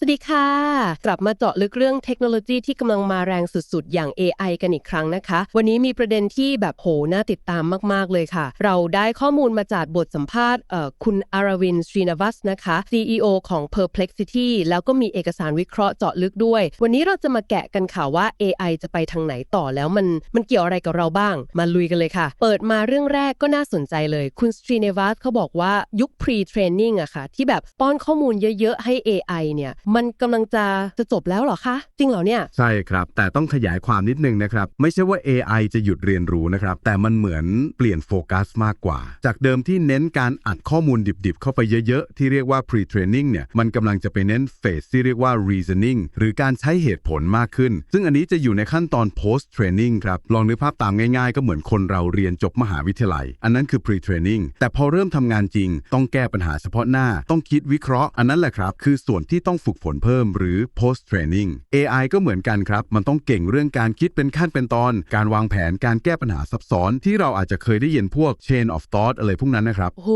สวัสดีค่ะ กลับมาเจาะลึกเรื่องเทคโนโลยีที่กำลังมาแรงสุดๆ อย่าง AI กันอีกครั้งนะคะ วันนี้มีประเด็นที่แบบโหน่าติดตามมากๆเลยค่ะ เราได้ข้อมูลมาจากบทสัมภาษณ์คุณอารวินสรีนวัสนะคะ CEO ของ Perplexity แล้วก็มีเอกสารวิเคราะห์เจาะลึกด้วย วันนี้เราจะมาแกะกันค่ะว่า AI จะไปทางไหนต่อแล้วมันมันเกี่ยวอะไรกับเราบ้าง มาลุยกันเลยค่ะ เปิดมาเรื่องแรกก็น่าสนใจเลย คุณสรีนวัสเขาบอกว่ายุค pre training อะค่ะที่แบบป้อนข้อมูลเยอะๆให้ AI เนี่ยมันกำลังจะจะจบแล้วเหรอคะ จริงเหรอเนี่ย ใช่ครับ แต่ต้องขยายความนิดนึงนะครับ ไม่ใช่ว่า AI จะหยุดเรียนรู้นะครับ แต่มันเหมือนเปลี่ยนโฟกัสมากกว่า จากเดิมที่เน้นการอัดข้อมูลดิบๆ เข้าไปเยอะๆ ที่เรียกว่า pre-training เนี่ย มันกำลังจะไปเน้นเฟสที่เรียกว่า reasoning หรือการใช้เหตุผลมากขึ้น ซึ่งอันนี้จะอยู่ในขั้นตอน post training ครับ ลองนึกภาพตามง่ายๆ ก็เหมือนคนเราเรียนจบมหาวิทยาลัย อันนั้นคือ pre-training แต่พอเริ่มทำงานจริง ต้องแก้ปัญหาเฉพาะหน้า ต้องคิดวิเคราะห์ อันนั้นแหละครับ คือส่วนที่ต้องฝึกฝนเพิ่มหรือ post training AI ก็เหมือนกันครับ มันต้องเก่งเรื่องการคิดเป็นขั้นเป็นตอน การวางแผนการแก้ปัญหาซับซ้อนที่เราอาจจะเคยได้ยินพวก chain of thought อะไรพวกนั้นนะครับ โห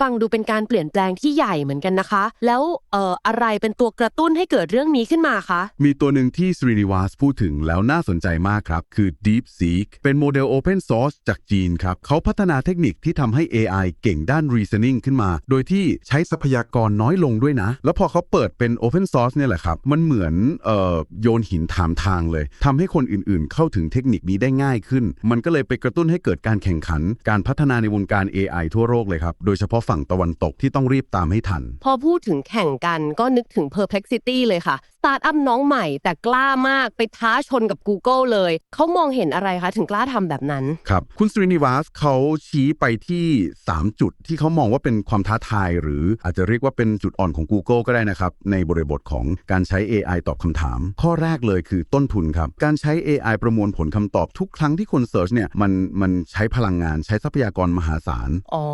ฟังดูเป็นการเปลี่ยนแปลงที่ใหญ่เหมือนกันนะคะ แล้วเอ่ออะไรเป็นตัวกระตุ้นให้เกิดเรื่องนี้ขึ้นมาคะ มีตัวหนึ่งที่สรีนิวาสพูดถึงแล้วน่าสนใจมากครับ คือ DeepSeek เป็นโมเดล Open Source จากจีนครับ เขาพัฒนาเทคนิคที่ทำให้ AI เก่งด้าน reasoning ขึ้นมา โดยที่ใช้ทรัพยากรน้อยลงด้วยนะ แล้วพอเขาเปิดเป็น Open Source เนี่ยแหละครับ มันเหมือนเอ่อโยนหินถามทางเลยทำให้คนอื่นๆ เข้าถึงเทคนิคนี้ได้ง่ายขึ้น มันก็เลยไปกระตุ้นให้เกิดการแข่งขัน การพัฒนาในวงการ AI ทั่วโลกเลยครับ โดยเฉพาะฝั่งตะวันตกที่ต้องรีบตามให้ทัน พอพูดถึงแข่งกันก็นึกถึง Perplexity เลยค่ะสตาร์ทอัพน้องใหม่แต่กล้ามากไปท้าชนกับ Google เลย เขามองเห็นอะไรคะถึงกล้าทำแบบนั้น ครับ คุณสรีนิวาสเขาชี้ไปที่ 3 จุดที่เขามองว่าเป็นความท้าทาย หรืออาจจะเรียกว่าเป็นจุดอ่อนของ Google ก็ได้นะครับในบริบทของการใช้ AI ตอบคำถาม ข้อแรกเลยคือต้นทุนครับ การใช้ AI ประมวลผลคำตอบทุกครั้งที่คนเสิร์ชเนี่ยมันมันใช้พลังงานใช้ทรัพยากรมหาศาล อ๋อ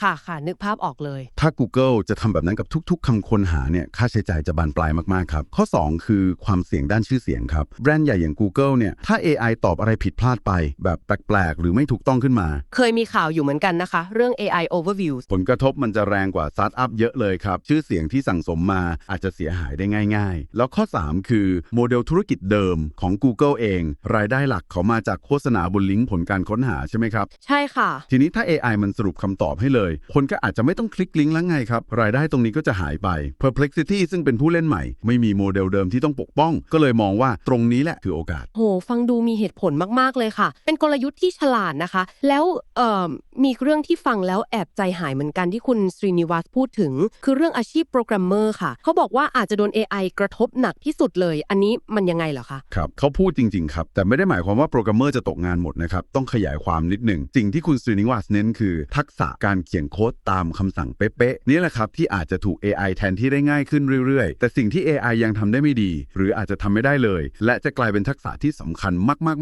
ค่ะค่ะนึกภาพออกเลย ถ้า Google จะทำแบบนั้นกับทุก ๆคำค้นหาเนี่ยค่าใช้จ่ายจะบานปลายมากๆครับ ข้อ 2 คือความเสี่ยงด้านชื่อเสียงครับ แบรนด์ใหญ่อย่าง Google เนี่ยถ้า AI ตอบอะไรผิดพลาดไป แบบแปลกๆ หรือไม่ถูกต้องขึ้นมา เคยมีข่าวอยู่เหมือนกันนะคะ เรื่อง AI overviews ผลกระทบมันจะแรงกว่าสตาร์ทอัพเยอะเลยครับชื่อเสียงที่สั่งสมมาอาจจะเสียหายได้ง่าย ๆ แล้วข้อ 3 คือโมเดลธุรกิจเดิมของ Google เอง รายได้หลักเขามาจากโฆษณาบนลิงก์ผลการค้นหาใช่ไหมครับ ใช่ค่ะ ทีนี้ถ้า AI มันสรุปคำตอบให้เลย คนก็อาจจะไม่ต้องคลิกลิงก์แล้วไงครับ รายได้ตรงนี้ก็จะหายไป Perplexity ซึ่งเป็นผู้เล่นใหม่ ไม่มีโมเดลเดิมที่ต้องปกป้อง ก็เลยมองว่าตรงนี้แหละคือโอกาส โห ฟังดูมีเหตุผลมากๆเลยค่ะ เป็นกลยุทธ์ที่ฉลาดนะคะ แล้วเอ่อมีเรื่องที่ฟังแล้วแอบใจหายเหมือนกันที่คุณสรีนิวัสพูดถึง คือเรื่องอาชีพโปรแกรมเมอร์ค่ะเขาบอกว่าอาจจะโดน AI กระทบหนักที่สุดเลย อันนี้มันยังไงเหรอคะ ครับเขาพูดจริง ๆ ครับ แต่ไม่ได้หมายความว่าโปรแกรมเมอร์จะตกงานหมดนะครับ ต้องขยายความนิดหนึ่งสิ่งที่คุณสรีนิวัสเน้นคือ ทักษะการเขียนโค้ดตามคำสั่งเป๊ะๆนี่แหละครับที่อาจจะถูก AI แทนที่ได้ง่ายขึ้นเรื่อยๆ แต่สิ่งที่ AI ยังทำได้ไม่ดี หรืออาจจะทำไม่ได้เลย และจะกลายเป็นทักษะที่สำคัญมา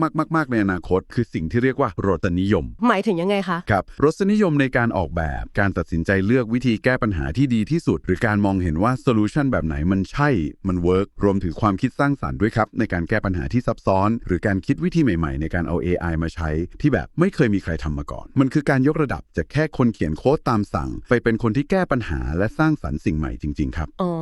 กๆๆๆๆในอนาคต คือสิ่งที่เรียกว่ารสนิยม หมายถึงยังไงคะครับรสนิยมในการออกแบบ การตัดสินใจเลือกวิธีแก้ปัญหาที่ดีที่สุด หรือการมองเห็นว่าโซลูชันแบบไหนมันใช่ มันเวิร์กรวมถึงความคิดสร้างสรรค์ด้วยครับ ในการแก้ปัญหาที่ซับซ้อน หรือการคิดวิธีใหม่ๆ ในการเอา AI มาใช้ ที่แบบไม่เคยมีใครทำมาก่อน มันคือการยกระดับจากแค่คนเขียนโค้ดตามสั่ง ไปเป็นคนที่แก้ปัญหาและสร้างสรรค์สิ่งใหม่จริง ๆ ครับ อ๋อ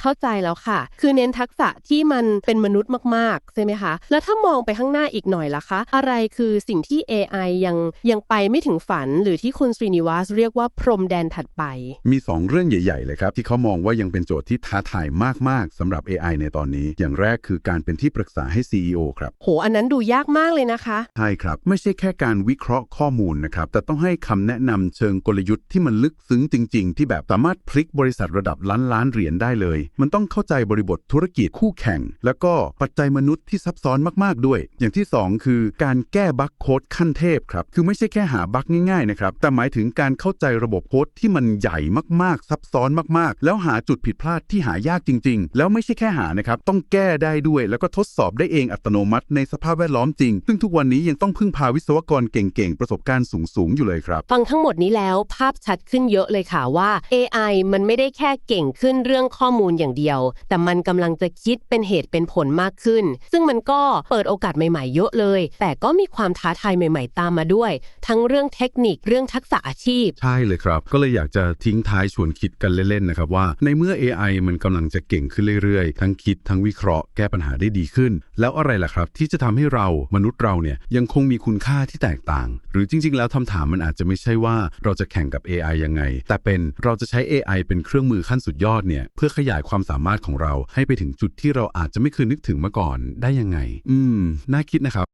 เข้าใจแล้วค่ะ คือเน้นทักษะที่มันเป็นมนุษย์มากๆ ใช่ไหมคะ แล้วถ้ามองไปข้างหน้าอีกหน่อยล่ะคะ อะไรคือสิ่งที่ AI ยังยังไปไม่ถึงฝัน หรือที่คุณสรีนิวัสเรียกว่าพรมแดนถัดไป มี 2 เรื่องใหญ่ ๆ เลยครับ ที่เขามองว่ายังเป็นโจทย์ที่ท้าทายมาก ๆสำหรับ AI ในตอนนี้ อย่างแรกคือการเป็นที่ปรึกษาให้ CEO ครับ โห อันนั้นดูยากมากเลยนะคะ ใช่ครับ ไม่ใช่แค่การวิเคราะห์ข้อมูลนะครับ แต่ต้องให้คำแนะนำเชิงกลยุทธ์ที่มันลึกซึ้งจริง ๆ ที่แบบสามารถพลิกบริษัทระดับล้านล้านๆเหรียญได้เลย มันต้องเข้าใจบริบทธุรกิจคู่แข่ง แล้วก็ปัจจัยมนุษย์ที่ซับซ้อนมาก ๆ ด้วย อย่างที่ 2 คือการแก้บั๊กโค้ดขั้นเทพครับ คือไม่ใช่แค่หาบั๊กง่าย ๆ นะครับ แต่หมายถึงการเข้าใจระบบโค้ดที่มันใหญ่มาก ๆ ซับซ้อนมาก ๆ แล้วหาจุดผิดพลาดที่หายากจริง ๆ แล้วไม่ใช่แค่หานะครับ ต้องแก้ได้ด้วย แล้วก็ทดสอบได้เองอัตโนมัติในสภาพแวดล้อมจริง ซึ่งทุกวันนี้ยังต้องพึ่งพาวิศวกรเก่งๆ ประสบการณ์สูงๆ อยู่เลยครับ ฟังทั้งหมดนี้แล้วภาพชัดขึ้นเยอะเลยค่ะว่า AI มันไม่ได้แค่เก่งขึ้นเรื่องข้อมูลอย่างเดียว แต่มันกำลังจะคิดเป็นเหตุเป็นผลมากขึ้น ซึ่งมันก็เปิดโอกาสใหม่ๆ เยอะเลย แต่ก็มีความท้าทายใหม่ ๆ ตามมาด้วย ทั้งเรื่องเทคนิคเรื่องทักษะอาชีพ ใช่เลยครับ ก็เลยอยากจะทิ้งท้ายชวนคิดกันเล่นๆนะครับว่าในเมื่อ AI มันกำลังจะเก่งขึ้นเรื่อยๆ ทั้งคิดทั้งวิเคราะห์แก้ปัญหาได้ดีขึ้น แล้วอะไรล่ะครับ ที่จะทำให้เรามนุษย์เราเนี่ยยังคงมีคุณค่าที่แตกต่าง หรือจริง ๆ แล้วคำถามมันอาจจะไม่ใช่ว่าเราจะแข่งกับ AI ยังไง แต่เป็นเราจะใช้ AI เป็นเครื่องมือขั้นสุดยอดเนี่ยเพื่อขยายความสามารถของเราให้ไปถึงจุดที่เราอาจจะไม่เคยนึกถึงมาก่อนได้ยังไง อืม น่าคิดนะครับ